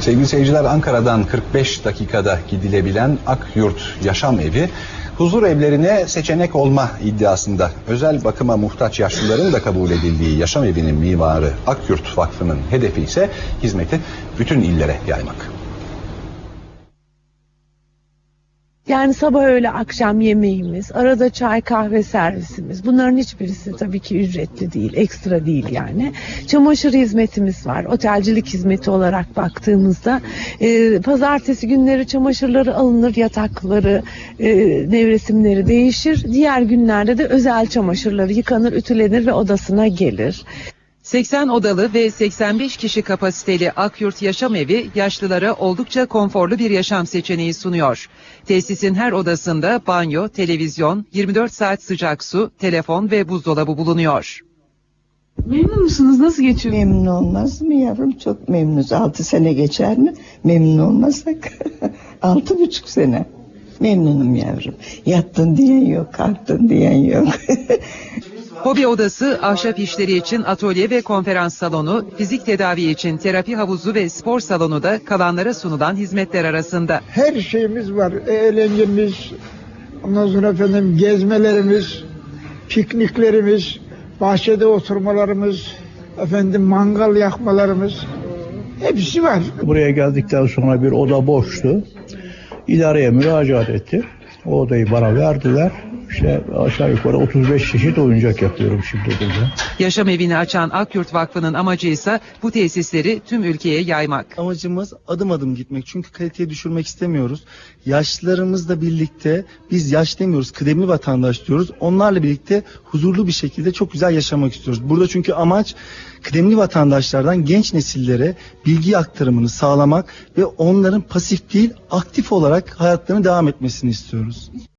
Sevgili seyirciler Ankara'dan 45 dakikada gidilebilen Akyurt Yaşam Evi huzur evlerine seçenek olma iddiasında özel bakıma muhtaç yaşlıların da kabul edildiği yaşam evinin mimarı Akyurt Vakfı'nın hedefi ise hizmeti bütün illere yaymak. Yani sabah öğle akşam yemeğimiz, arada çay kahve servisimiz. Bunların hiçbirisi tabii ki ücretli değil, ekstra değil yani. Çamaşır hizmetimiz var. Otelcilik hizmeti olarak baktığımızda e, pazartesi günleri çamaşırları alınır, yatakları, e, nevresimleri değişir. Diğer günlerde de özel çamaşırları yıkanır, ütülenir ve odasına gelir. 80 odalı ve 85 kişi kapasiteli Akyurt Yaşam Evi yaşlılara oldukça konforlu bir yaşam seçeneği sunuyor. Tesisin her odasında banyo, televizyon, 24 saat sıcak su, telefon ve buzdolabı bulunuyor. Memnun musunuz? Nasıl geçiyor? Memnun olmaz mı yavrum? Çok memnunuz. Altı sene geçer mi? Memnun olmasak. Altı buçuk sene. Memnunum yavrum. Yattın diyen yok, kalktın diyen yok. Hobi odası, ahşap işleri için atölye ve konferans salonu, fizik tedavi için terapi havuzu ve spor salonu da kalanlara sunulan hizmetler arasında. her şeyimiz var. Eğlencemiz, ondan sonra efendim gezmelerimiz, pikniklerimiz, bahçede oturmalarımız, efendim mangal yakmalarımız hepsi var. Buraya geldikten sonra bir oda boştu. İdareye müracaat etti. O odayı bana verdiler. İşte aşağı yukarı 35 çeşit oyuncak yapıyorum şimdi burada. Yaşam evini açan Akyurt Vakfı'nın amacı ise bu tesisleri tüm ülkeye yaymak. Amacımız adım adım gitmek. Çünkü kaliteyi düşürmek istemiyoruz. Yaşlılarımızla birlikte biz yaş demiyoruz, kıdemli vatandaş diyoruz. Onlarla birlikte huzurlu bir şekilde çok güzel yaşamak istiyoruz. Burada çünkü amaç kıdemli vatandaşlardan genç nesillere bilgi aktarımını sağlamak ve onların pasif değil aktif olarak hayatlarını devam etmesini istiyoruz.